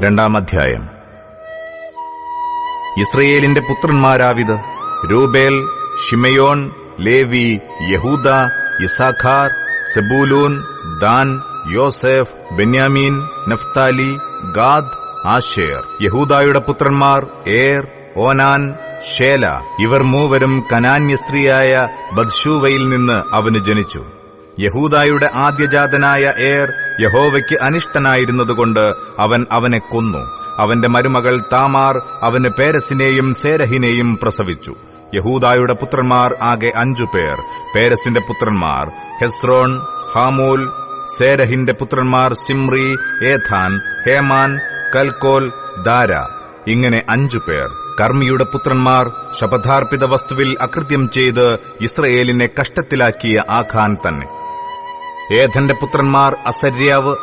രണ്ടാം അധ്യായം. ഇസ്രയേലിന്റെ പുത്രന്മാരാവിത് Reuben Simeon Levi Judah Issachar Zebulun Dan Joseph Benjamin Naphtali Gad Asher യഹൂദായുടെ പുത്രന്മാർ ഏർ ഓനാൻ ഷേല ഇവർ മൂവരും കനാന്യ സ്ത്രീയായ ബദ്ഷൂവയിൽ നിന്ന് അവന് ജനിച്ചു. യഹൂദായുടെ ആദ്യജാതനായ ഏർ യഹോവയ്ക്ക് അനിഷ്ടനായിരുന്നതുകൊണ്ട് അവൻ അവനെ കൊന്നു. അവന്റെ മരുമകൾ താമാർ അവന് പേരസിനെയും സേരഹിനെയും പ്രസവിച്ചു. യഹൂദായുടെ പുത്രന്മാർ ആകെ അഞ്ചു പേർ. പേരസിന്റെ പുത്രന്മാർ ഹെസ്രോൺ ഹാമൂൽ സേരഹിന്റെ പുത്രന്മാർ Zimri Ethan Heman Calcol Dara. ഇങ്ങനെ അഞ്ചു പേർ. കർമ്മിയുടെ പുത്രന്മാർ ശപഥാർപ്പിത വസ്തുവിൽ അകൃത്യം ചെയ്ത് ഇസ്രയേലിനെ കഷ്ടത്തിലാക്കിയ ആഖാൻ തന്നെ. ഏഥന്റെ പുത്രന്മാർ അസര്യാവ്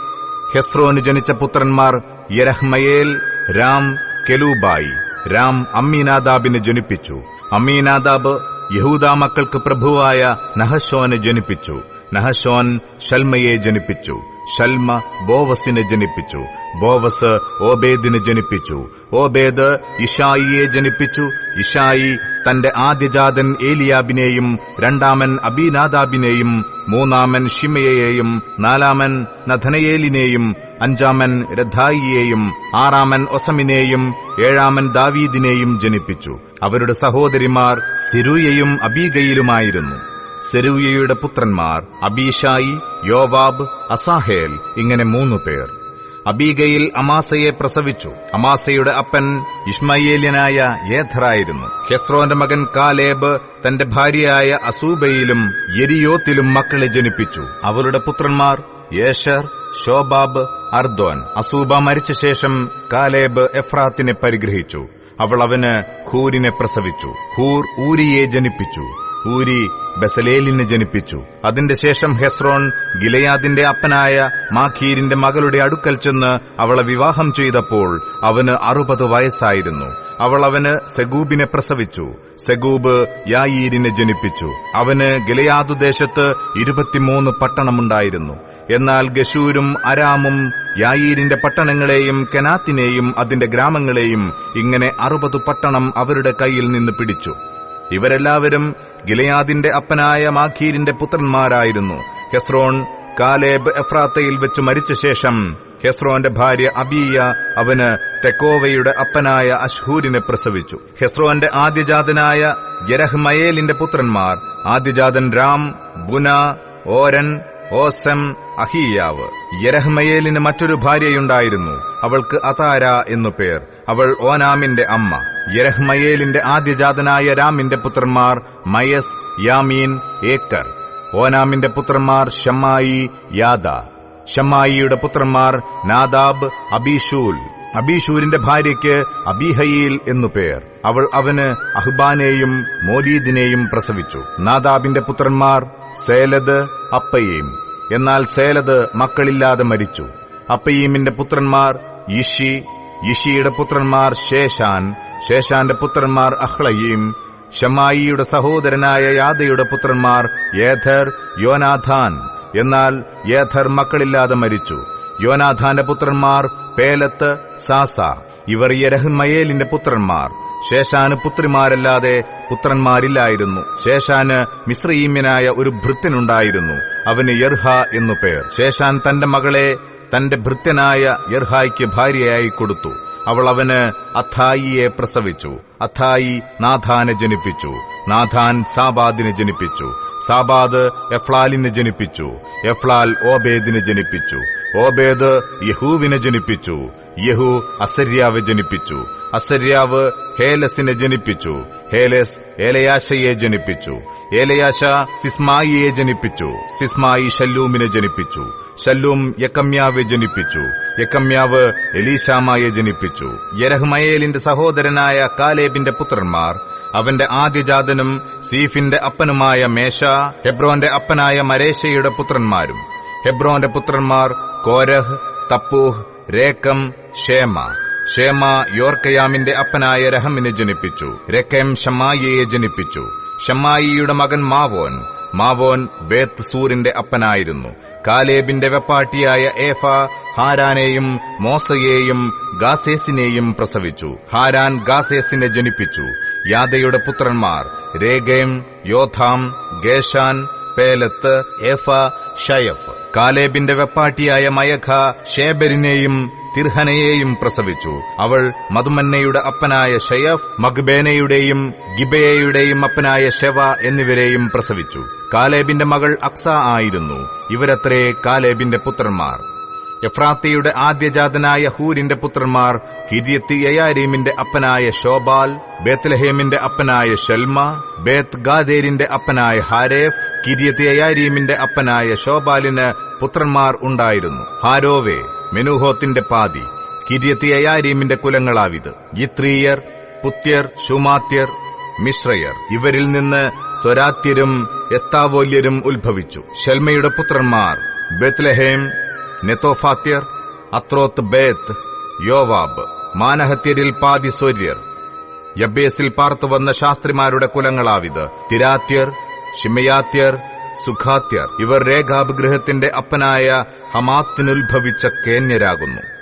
ഹെസ്രോന് ജനിച്ച പുത്രന്മാർ യരഹ്മയേൽ രാം കെലൂബായി. രാം അമ്മീനാദാബിനെ ജനിപ്പിച്ചു. അമ്മീനാദാബ് യഹൂദാ മക്കൾക്ക് പ്രഭുവായ നഹശോനെ ജനിപ്പിച്ചു. നഹശോൻ ഷൽമയെ ജനിപ്പിച്ചു. ഷൽമ ബോവസിനെ ജനിപ്പിച്ചു. ബോവസ് ഓബേദിനെ ജനിപ്പിച്ചു. ഓബേദ് ഇഷായിയെ ജനിപ്പിച്ചു. ഇഷായി തന്റെ ആദ്യജാതൻ ഏലിയാബിനെയും രണ്ടാമൻ അബീനാദാബിനെയും മൂന്നാമൻ ഷിമയെയും നാലാമൻ നഥനയേലിനെയും അഞ്ചാമൻ രഥായിയെയും ആറാമൻ ഒസമിനെയും ഏഴാമൻ ദാവീദിനെയും ജനിപ്പിച്ചു. അവരുടെ സഹോദരിമാർ സിരൂയയും അബീഗയിലുമായിരുന്നു. സെരൂയയുടെ പുത്രന്മാർ അബീഷായി യോവാബ് അസാഹേൽ ഇങ്ങനെ മൂന്നു പേർ. അബീഗയിൽ അമാസയെ പ്രസവിച്ചു. അമാസയുടെ അപ്പൻ ഇഷ്മയേലിയനായ ഏഥറായിരുന്നു. ഹെസ്രോന്റെ മകൻ കാലേബ് തന്റെ ഭാര്യയായ അസൂബയിലും യെരിയോത്തിലും മക്കളെ ജനിപ്പിച്ചു. അവരുടെ പുത്രന്മാർ യേശർ ഷോബാബ് അർദോൻ അസൂബ മരിച്ച ശേഷം കാലേബ് എഫ്രാത്തിനെ പരിഗ്രഹിച്ചു. അവൾ അവന് ഹൂരിനെ പ്രസവിച്ചു. ഹൂർ ഊരിയെ ജനിപ്പിച്ചു. ഊരി ബസലേലിനെ ജനിപ്പിച്ചു. അതിന്റെ ശേഷം ഹെസ്രോൺ ഗിലയാദിന്റെ അപ്പനായ മാഖീരിന്റെ മകളുടെ അടുക്കൽ ചെന്ന് അവളെ വിവാഹം ചെയ്തപ്പോൾ അവന് അറുപത് വയസ്സായിരുന്നു. അവൾ അവന് സെഗൂബിനെ പ്രസവിച്ചു. സെഗൂബ് യായീരിനെ ജനിപ്പിച്ചു. അവന് ഗിലയാദു ദേശത്ത് ഇരുപത്തിമൂന്ന് പട്ടണമുണ്ടായിരുന്നു. എന്നാൽ ഗഷൂരും അരാമും യായീരിന്റെ പട്ടണങ്ങളെയും കെനാത്തിനെയും അതിന്റെ ഗ്രാമങ്ങളെയും ഇങ്ങനെ അറുപത് പട്ടണം അവരുടെ കയ്യിൽ നിന്ന് പിടിച്ചു. ഇവരെല്ലാവരും ഗിലയാദിന്റെ അപ്പനായ മാഖീരിന്റെ പുത്രന്മാരായിരുന്നു. ഹെസ്രോൺ കാലേബ് എഫ്രാത്തയിൽ വെച്ച് മരിച്ച ശേഷം ഹെസ്രോന്റെ ഭാര്യ അബിയ അവന് തെക്കോവയുടെ അപ്പനായ അഷ്ഹൂരിനെ പ്രസവിച്ചു. ഹെസ്രോന്റെ ആദ്യജാതനായ യരഹ്മയേലിന്റെ പുത്രന്മാർ ആദ്യജാതൻ രാം ബുന ഓരൻ ഓസം അഹിയാവ്. യരഹ്മയേലിന് മറ്റൊരു ഭാര്യയുണ്ടായിരുന്നു. അവൾക്ക് അതാര എന്നു പേർ. അവൾ ഓനാമിന്റെ അമ്മ. യരഹ്മയേലിന്റെ ആദ്യജാതനായ രാമിന്റെ പുത്രന്മാർ മയസ് യാമീൻ ഏക്കർ. ഓനാമിന്റെ പുത്രന്മാർ ഷമ്മായി യാദ. ഷമ്മായിയുടെ പുത്രന്മാർ നാദാബ് അബീഷൂൽ അബീഷൂരിന്റെ ഭാര്യയ്ക്ക് അബീഹയിൽ എന്നു പേർ. അവൾ അവന് അഹ്ബാനെയും മോദീദിനെയും പ്രസവിച്ചു. നാദാബിന്റെ പുത്രന്മാർ സേലദ് അപ്പയീം. എന്നാൽ സേലദ് മക്കളില്ലാതെ മരിച്ചു. അപ്പയീമിന്റെ പുത്രന്മാർ യിഷി യിഷിയുടെ പുത്രന്മാർ ശേഷാൻ ശേഷാന്റെ പുത്രന്മാർ അഹ്ളയീം ഷമായിയുടെ സഹോദരനായ യാദയുടെ പുത്രന്മാർ ഏഥർ യോനാഥാൻ. എന്നാൽ ഏഥർ മക്കളില്ലാതെ മരിച്ചു. യോനാഥാന്റെ പുത്രന്മാർ പേലത്ത് സാസ. ഇവർ യരഹ്മയേലിന്റെ പുത്രന്മാർ. ശേഷാന് പുത്രിമാരല്ലാതെ പുത്രന്മാരില്ലായിരുന്നു. ശേഷാന് മിശ്രീമ്യനായ ഒരു ഭൃത്യനുണ്ടായിരുന്നു. അവന് യർഹ എന്നു പേർ. ശേഷാൻ തന്റെ മകളെ തന്റെ ഭൃത്യനായ യർഹായ്ക്ക് ഭാര്യയായി കൊടുത്തു. അവൾ അവന് അഥായിയെ പ്രസവിച്ചു. അഥായി നാഥാനെ ജനിപ്പിച്ചു. നാഥാൻ സാബാദിനെ ജനിപ്പിച്ചു. സാബാദ് എഫ്ലാലിനെ ജനിപ്പിച്ചു. എഫ്ലാൽ ഓബേദിനെ ജനിപ്പിച്ചു. ഓബേദ് യഹൂവിനെ ജനിപ്പിച്ചു. യഹു അസര്യാവ് ജനിപ്പിച്ചു. അസര്യാവ് ഹേലസിനെ ജനിപ്പിച്ചു. ഹേലസ് ഏലയാശയെ ജനിപ്പിച്ചു. ഏലയാശ സിസ്മായിയെ ജനിപ്പിച്ചു. സിസ്മായി ഷല്ലൂമിനെ ജനിപ്പിച്ചു. ശല്ലൂം യക്കമ്യാവെ ജനിപ്പിച്ചു. യക്കമ്യാവ് എലീശാമയെ ജനിപ്പിച്ചു. യരഹ്മയേലിന്റെ സഹോദരനായ കാലേബിന്റെ പുത്രന്മാർ അവന്റെ ആദ്യജാതനും സീഫിന്റെ അപ്പനുമായ മേശ ഹെബ്രോന്റെ അപ്പനായ മരേശയുടെ പുത്രന്മാരും. ഹെബ്രോന്റെ പുത്രന്മാർ കോരഹ് തപ്പൂഹ് രേക്കം ഷേമ. ഷേമ യോർക്കയാമിന്റെ അപ്പനായ രഹമിനെ ജനിപ്പിച്ചു. രക്കേം ഷമായിയെ ജനിപ്പിച്ചു. ഷമായിയുടെ മകൻ മാവോൻ. മാവോൻ ബേത്ത് സൂറിന്റെ അപ്പനായിരുന്നു. കാലേബിന്റെ വെപ്പാട്ടിയായ ഏഫ ഹാരാനെയും മോസയെയും ഗാസേസിനെയും പ്രസവിച്ചു. ഹാരാൻ ഗാസേസിനെ ജനിപ്പിച്ചു. യാദയുടെ പുത്രന്മാർ രേഗേം യോഥാം ഗേഷാൻ പേലത്ത് ഏഫ ഷയഫ് കാലേബിന്റെ വെപ്പാട്ടിയായ മയഖ ഷേബരിനെയും തിർഹനയെയും പ്രസവിച്ചു. അവൾ മധുമന്നയുടെ അപ്പനായ ഷയഫ് മഗ്ബേനയുടെയും ഗിബയയുടെയും അപ്പനായ ഷെവ എന്നിവരെയും പ്രസവിച്ചു. കാലേബിന്റെ മകൾ അക്സ ആയിരുന്നു. ഇവരത്രേ കാലേബിന്റെ പുത്രന്മാർ. എഫ്രാത്തിയുടെ ആദ്യജാതനായ ഹൂരിന്റെ പുത്രന്മാർ കിരിയത്തി യയാരീമിന്റെ അപ്പനായ ഷോബാൽ ബേത്ത്ലഹേമിന്റെ അപ്പനായ ഷെൽമ ബേത്ത് ഗാദേരിന്റെ അപ്പനായ ഹാരേഫ് കിരിയത്തി യയാരീമിന്റെ അപ്പനായ ഷോബാലിന് പുത്രന്മാർ ഉണ്ടായിരുന്നു. ഹാരോവേ മെനുഹോത്തിന്റെ പാതി കിരിയത്തി യയാരീമിന്റെ കുലങ്ങളാവിത്. യിത്രീയർ പുത്യർ ഷുമാത്യർ മിശ്രയർ. ഇവരിൽ നിന്ന് സ്വരാത്യരും എസ്താവോല്യരും ഉത്ഭവിച്ചു. ഷെൽമയുടെ പുത്രന്മാർ ബെത്ലഹേം നെത്തോഫാത്യർ അത്രോത്ത് ബേത്ത് യോവാബ് മാനഹത്യരിൽ പാതി സൂര്യർ. യബേസിൽ പാർത്തുവന്ന ശാസ്ത്രിമാരുടെ കുലങ്ങളാവിത്. തിരാത്യർ ഷിമയാത്യർ സുഖാത്യർ. ഇവർ രേഖാബ് ഗൃഹത്തിന്റെ അപ്പനായ ഹമാത്തിനുത്ഭവിച്ച കേന്യരാകുന്നു.